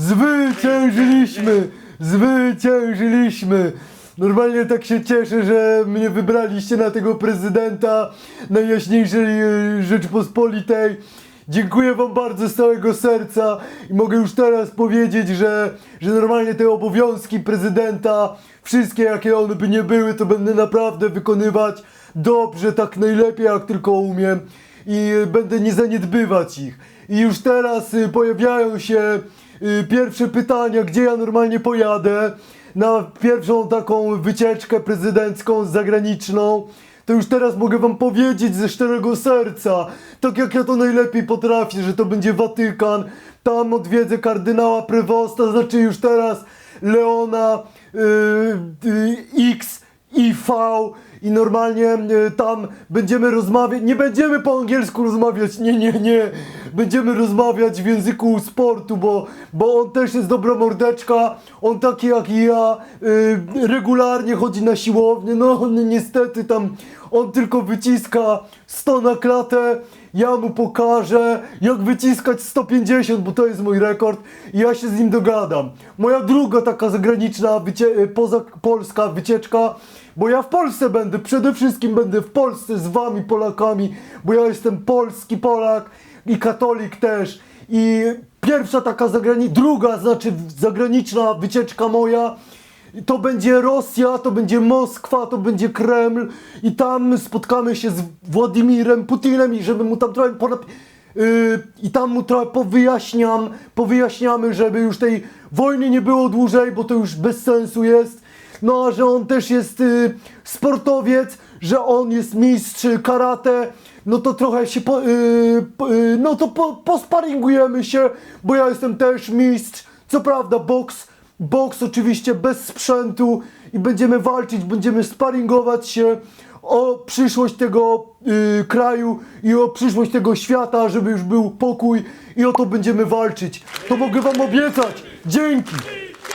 Zwyciężyliśmy! Zwyciężyliśmy! Normalnie tak się cieszę, że mnie wybraliście na tego prezydenta Najjaśniejszej e, Rzeczpospolitej. Dziękuję wam bardzo z całego serca i mogę już teraz powiedzieć, że, że normalnie te obowiązki prezydenta, wszystkie jakie one by nie były, to będę naprawdę wykonywać dobrze, tak najlepiej jak tylko umiem i e, będę nie zaniedbywać ich. I już teraz y, pojawiają się pierwsze pytania, gdzie ja normalnie pojadę na pierwszą taką wycieczkę prezydencką zagraniczną. To już teraz mogę wam powiedzieć ze szczerego serca, tak jak ja to najlepiej potrafię, że to będzie Watykan. Tam odwiedzę kardynała Prewosta, znaczy już teraz Leona y, y, X i V i normalnie y, tam będziemy rozmawiać, nie będziemy po angielsku rozmawiać, nie, nie, nie, będziemy rozmawiać w języku sportu, bo, bo on też jest dobra mordeczka, on taki jak i ja, y, regularnie chodzi na siłownię, no ni- niestety tam on tylko wyciska 100 na klatę, ja mu pokażę, jak wyciskać 150, bo to jest mój rekord. I ja się z nim dogadam. Moja druga taka zagraniczna, wycie- poza Polska wycieczka, bo ja w Polsce będę, przede wszystkim będę w Polsce z wami Polakami, bo ja jestem polski Polak i katolik też. I pierwsza taka zagraniczna, druga znaczy zagraniczna wycieczka moja, to będzie Rosja, to będzie Moskwa, to będzie Kreml i tam spotkamy się z Władimirem Putinem i żeby mu tam trochę ponap... Yy, i tam mu trochę powyjaśniam, powyjaśniamy, żeby już tej wojny nie było dłużej, bo to już bez sensu jest. No a że on też jest y, sportowiec, że on jest mistrz karate, no to trochę się po, y, y, no to po, posparingujemy się, bo ja jestem też mistrz. Co prawda boks, boks oczywiście bez sprzętu i będziemy walczyć, będziemy sparingować się o przyszłość tego y, kraju i o przyszłość tego świata, żeby już był pokój i o to będziemy walczyć. To mogę wam obiecać. Dzięki.